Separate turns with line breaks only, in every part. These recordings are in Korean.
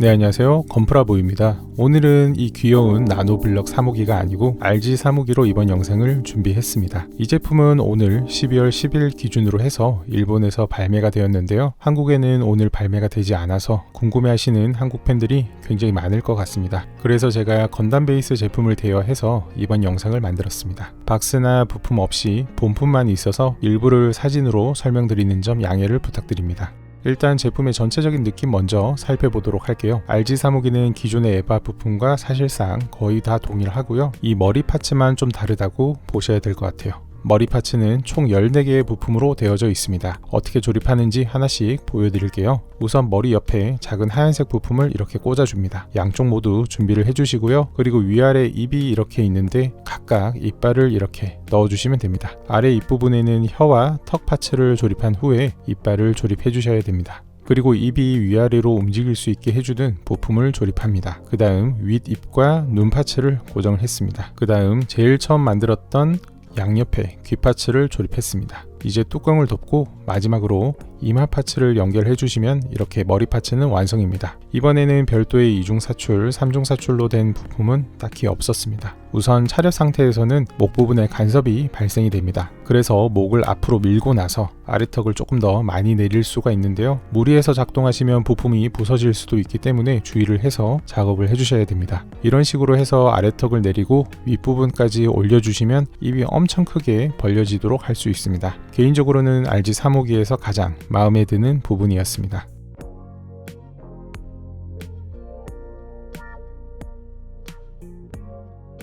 네 안녕하세요. 건프라보입니다. 오늘은 이 귀여운 나노블럭 사무기가 아니고 RG 사무기로 이번 영상을 준비했습니다. 이 제품은 오늘 12월 10일 기준으로 해서 일본에서 발매가 되었는데요. 한국에는 오늘 발매가 되지 않아서 궁금해하시는 한국 팬들이 굉장히 많을 것 같습니다. 그래서 제가 건담 베이스 제품을 대여해서 이번 영상을 만들었습니다. 박스나 부품 없이 본품만 있어서 일부를 사진으로 설명드리는 점 양해를 부탁드립니다 일단 제품의 전체적인 느낌 먼저 살펴보도록 할게요. RG 사무기는 기존의 에바 부품과 사실상 거의 다 동일하고요. 이 머리 파츠만 좀 다르다고 보셔야 될 것 같아요. 머리 파츠는 총 14개의 부품으로 되어져 있습니다. 어떻게 조립하는지 하나씩 보여드릴게요. 우선 머리 옆에 작은 하얀색 부품을 이렇게 꽂아줍니다. 양쪽 모두 준비를 해주시고요. 그리고 위아래 입이 이렇게 있는데 각각 이빨을 이렇게 넣어주시면 됩니다. 아래 입부분에는 혀와 턱 파츠를 조립한 후에 이빨을 조립해 주셔야 됩니다. 그리고 입이 위아래로 움직일 수 있게 해주는 부품을 조립합니다. 그 다음 윗입과 눈 파츠를 고정을 했습니다. 그 다음 제일 처음 만들었던 양옆에 귀 파츠를 조립했습니다. 이제 뚜껑을 덮고 마지막으로 이마 파츠를 연결해 주시면 이렇게 머리 파츠는 완성입니다. 이번에는 별도의 이중 사출, 삼중 사출로 된 부품은 딱히 없었습니다. 우선 차렷 상태에서는 목 부분에 간섭이 발생이 됩니다. 그래서 목을 앞으로 밀고 나서 아래턱을 조금 더 많이 내릴 수가 있는데요. 무리해서 작동하시면 부품이 부서질 수도 있기 때문에 주의를 해서 작업을 해주셔야 됩니다. 이런 식으로 해서 아래턱을 내리고 윗부분까지 올려주시면 입이 엄청 크게 벌려지도록 할 수 있습니다. 개인적으로는 RG 3호기에서 가장 마음에 드는 부분이었습니다.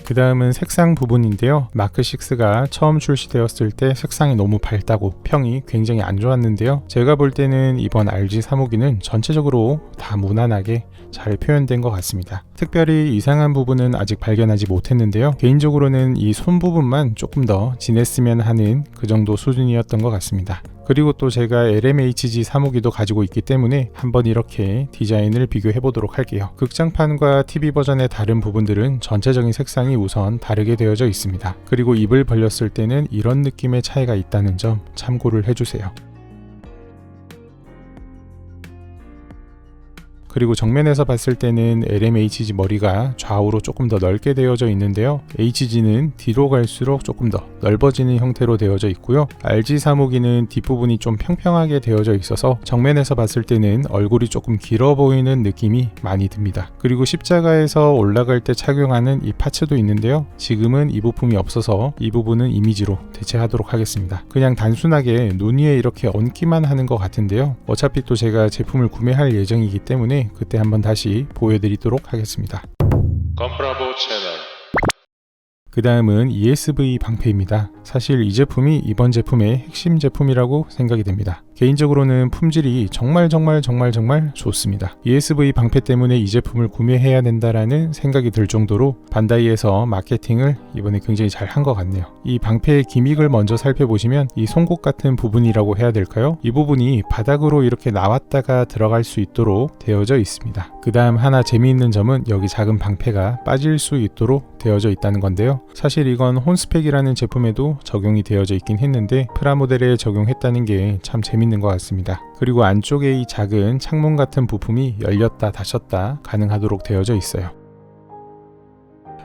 그 다음은 색상 부분인데요. 마크 6가 처음 출시되었을 때 색상이 너무 밝다고 평이 굉장히 안 좋았는데요. 제가 볼 때는 이번 RG 3호기는 전체적으로 다 무난하게 잘 표현된 것 같습니다. 특별히 이상한 부분은 아직 발견하지 못했는데요. 개인적으로는 이 손 부분만 조금 더 진했으면 하는 그 정도 수준이었던 것 같습니다. 그리고 또 제가 LMHG 사무기도 가지고 있기 때문에 한번 이렇게 디자인을 비교해 보도록 할게요. 극장판과 TV 버전의 다른 부분들은 전체적인 색상이 우선 다르게 되어져 있습니다. 그리고 입을 벌렸을 때는 이런 느낌의 차이가 있다는 점 참고를 해주세요. 그리고 정면에서 봤을 때는 LMHG 머리가 좌우로 조금 더 넓게 되어져 있는데요. HG는 뒤로 갈수록 조금 더 넓어지는 형태로 되어져 있고요. RG 사무기는 뒷부분이 좀 평평하게 되어져 있어서 정면에서 봤을 때는 얼굴이 조금 길어 보이는 느낌이 많이 듭니다. 그리고 십자가에서 올라갈 때 착용하는 이 파츠도 있는데요. 지금은 이 부품이 없어서 이 부분은 이미지로 대체하도록 하겠습니다. 그냥 단순하게 눈 위에 이렇게 얹기만 하는 것 같은데요. 어차피 또 제가 제품을 구매할 예정이기 때문에 그때 한번 다시 보여드리도록 하겠습니다.
건프라보 채널
그 다음은 ESV 방패입니다. 사실 이 제품이 이번 제품의 핵심 제품이라고 생각이 됩니다. 개인적으로는 품질이 정말 정말 정말 정말 좋습니다. ESV 방패 때문에 이 제품을 구매해야 된다라는 생각이 들 정도로 반다이에서 마케팅을 이번에 굉장히 잘 한 것 같네요. 이 방패의 기믹을 먼저 살펴보시면 이 송곳 같은 부분이라고 해야 될까요? 이 부분이 바닥으로 이렇게 나왔다가 들어갈 수 있도록 되어져 있습니다. 그 다음 하나 재미있는 점은 여기 작은 방패가 빠질 수 있도록 되어져 있다는 건데요. 사실 이건 혼스펙이라는 제품에도 적용이 되어져 있긴 했는데 프라모델에 적용했다는 게 참 재밌는 것 같습니다. 그리고 안쪽에 이 작은 창문 같은 부품이 열렸다 닫혔다 가능하도록 되어져 있어요.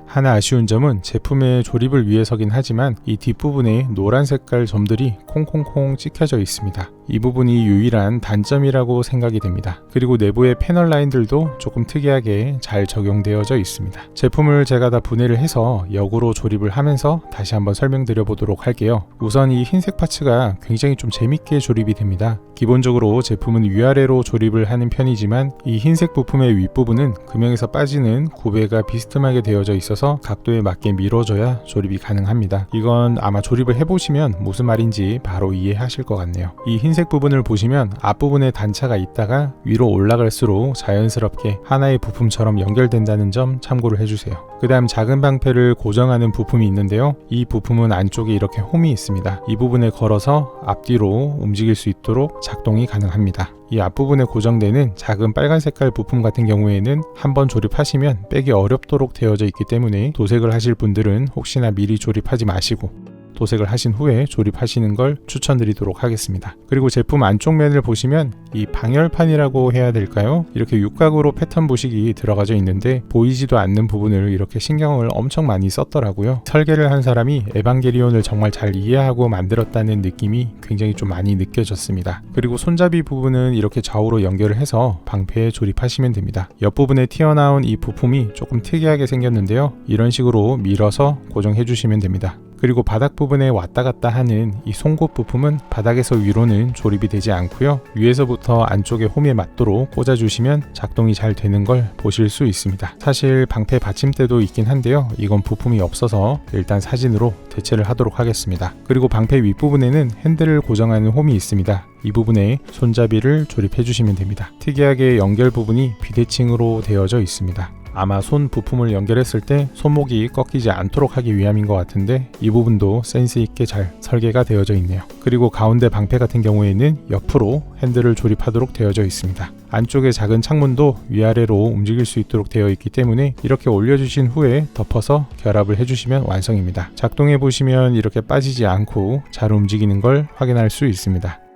하나 아쉬운 점은 제품의 조립을 위해서긴 하지만 이 뒷부분에 노란 색깔 점들이 콩콩콩 찍혀져 있습니다. 이 부분이 유일한 단점이라고 생각이 됩니다. 그리고 내부의 패널 라인들도 조금 특이하게 잘 적용되어져 있습니다. 제품을 제가 다 분해를 해서 역으로 조립을 하면서 다시 한번 설명드려 보도록 할게요. 우선 이 흰색 파츠가 굉장히 좀 재밌게 조립이 됩니다. 기본적으로 제품은 위아래로 조립을 하는 편이지만 이 흰색 부품의 윗부분은 금형에서 빠지는 구배가 비스듬하게 되어져 있어서 각도에 맞게 밀어줘야 조립이 가능합니다. 이건 아마 조립을 해보시면 무슨 말인지 바로 이해하실 것 같네요. 이 흰색 흰색 부분을 보시면 앞부분에 단차가 있다가 위로 올라갈수록 자연스럽게 하나의 부품처럼 연결된다는 점 참고를 해주세요. 그 다음 작은 방패를 고정하는 부품이 있는데요. 이 부품은 안쪽에 이렇게 홈이 있습니다. 이 부분에 걸어서 앞뒤로 움직일 수 있도록 작동이 가능합니다. 이 앞부분에 고정되는 작은 빨간 색깔 부품 같은 경우에는 한번 조립하시면 빼기 어렵도록 되어져 있기 때문에 도색을 하실 분들은 혹시나 미리 조립하지 마시고 도색을 하신 후에 조립하시는 걸 추천드리도록 하겠습니다. 그리고 제품 안쪽 면을 보시면 이 방열판이라고 해야 될까요? 이렇게 육각으로 패턴 보식이 들어가져 있는데 보이지도 않는 부분을 이렇게 신경을 엄청 많이 썼더라고요. 설계를 한 사람이 에반게리온을 정말 잘 이해하고 만들었다는 느낌이 굉장히 좀 많이 느껴졌습니다. 그리고 손잡이 부분은 이렇게 좌우로 연결을 해서 방패에 조립하시면 됩니다. 옆부분에 튀어나온 이 부품이 조금 특이하게 생겼는데요. 이런 식으로 밀어서 고정해 주시면 됩니다. 그리고 바닥 부분에 왔다 갔다 하는 이 송곳 부품은 바닥에서 위로는 조립이 되지 않고요. 위에서부터 안쪽에 홈에 맞도록 꽂아주시면 작동이 잘 되는 걸 보실 수 있습니다. 사실 방패 받침대도 있긴 한데요. 이건 부품이 없어서 일단 사진으로 대체를 하도록 하겠습니다. 그리고 방패 윗부분에는 핸들을 고정하는 홈이 있습니다. 이 부분에 손잡이를 조립해 주시면 됩니다. 특이하게 연결 부분이 비대칭으로 되어져 있습니다. 아마 손 부품을 연결했을 때 손목이 꺾이지 않도록 하기 위함인 것 같은데 이 부분도 센스 있게 잘 설계가 되어져 있네요. 그리고 가운데 방패 같은 경우에는 옆으로 핸들을 조립하도록 되어져 있습니다. 안쪽에 작은 창문도 위아래로 움직일 수 있도록 되어 있기 때문에 이렇게 올려주신 후에 덮어서 결합을 해주시면 완성입니다. 작동해 보시면 이렇게 빠지지 않고 잘 움직이는 걸 확인할 수 있습니다.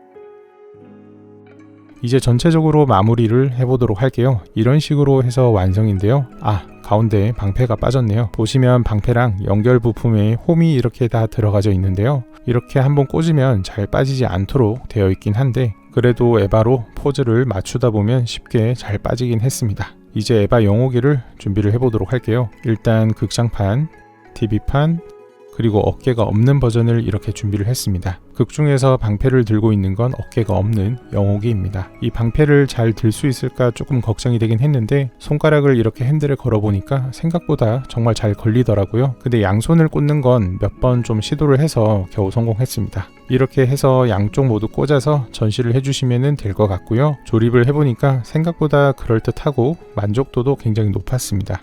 이제 전체적으로 마무리를 해보도록 할게요. 이런 식으로 해서 완성인데요. 아, 가운데 방패가 빠졌네요. 보시면 방패랑 연결 부품에 홈이 이렇게 다 들어가져 있는데요. 이렇게 한번 꽂으면 잘 빠지지 않도록 되어 있긴 한데 그래도 에바로 포즈를 맞추다 보면 쉽게 잘 빠지긴 했습니다. 이제 에바 영호기를 준비를 해보도록 할게요. 일단 극장판, TV판, 그리고 어깨가 없는 버전을 이렇게 준비를 했습니다. 극 중에서 방패를 들고 있는 건 어깨가 없는 영호기입니다. 이 방패를 잘 들 수 있을까 조금 걱정이 되긴 했는데 손가락을 이렇게 핸들에 걸어 보니까 생각보다 정말 잘 걸리더라고요. 근데 양손을 꽂는 건 몇 번 좀 시도를 해서 겨우 성공했습니다. 이렇게 해서 양쪽 모두 꽂아서 전시를 해주시면 될 것 같고요. 조립을 해보니까 생각보다 그럴듯하고 만족도도 굉장히 높았습니다.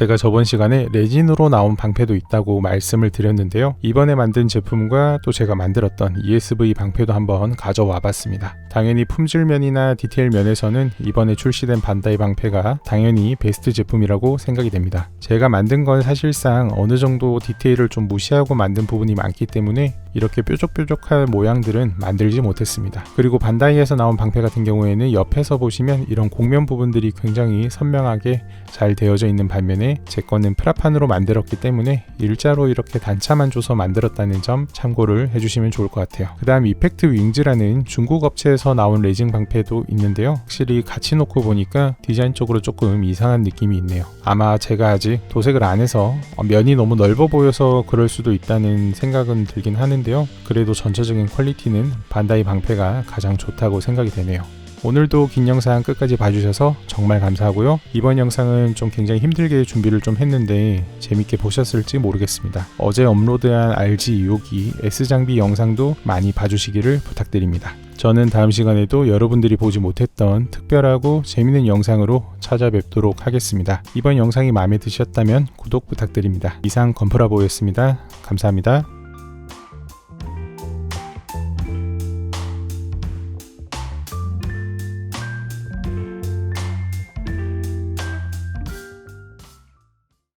제가 저번 시간에 레진으로 나온 방패도 있다고 말씀을 드렸는데요. 이번에 만든 제품과 또 제가 만들었던 ESV 방패도 한번 가져와 봤습니다. 당연히 품질면이나 디테일 면에서는 이번에 출시된 반다이 방패가 당연히 베스트 제품이라고 생각이 됩니다. 제가 만든 건 사실상 어느 정도 디테일을 좀 무시하고 만든 부분이 많기 때문에 이렇게 뾰족뾰족한 모양들은 만들지 못했습니다. 그리고 반다이에서 나온 방패 같은 경우에는 옆에서 보시면 이런 곡면 부분들이 굉장히 선명하게 잘 되어져 있는 반면에 제 거는 프라판으로 만들었기 때문에 일자로 이렇게 단차만 줘서 만들었다는 점 참고를 해주시면 좋을 것 같아요. 그 다음 이펙트 윙즈라는 중국 업체에서 나온 레진 방패도 있는데요. 확실히 같이 놓고 보니까 디자인적으로 조금 이상한 느낌이 있네요. 아마 제가 아직 도색을 안 해서 면이 너무 넓어 보여서 그럴 수도 있다는 생각은 들긴 하는데 요. 그래도 전체적인 퀄리티는 반다이 방패가 가장 좋다고 생각이 되네요. 오늘도 긴 영상 끝까지 봐주셔서 정말 감사하고요. 이번 영상은 좀 굉장히 힘들게 준비를 좀 했는데 재밌게 보셨을지 모르겠습니다. 어제 업로드한 RG 2호기 S장비 영상도 많이 봐주시기를 부탁드립니다. 저는 다음 시간에도 여러분들이 보지 못했던 특별하고 재밌는 영상으로 찾아뵙도록 하겠습니다. 이번 영상이 마음에 드셨다면 구독 부탁드립니다. 이상 건프라보였습니다. 감사합니다.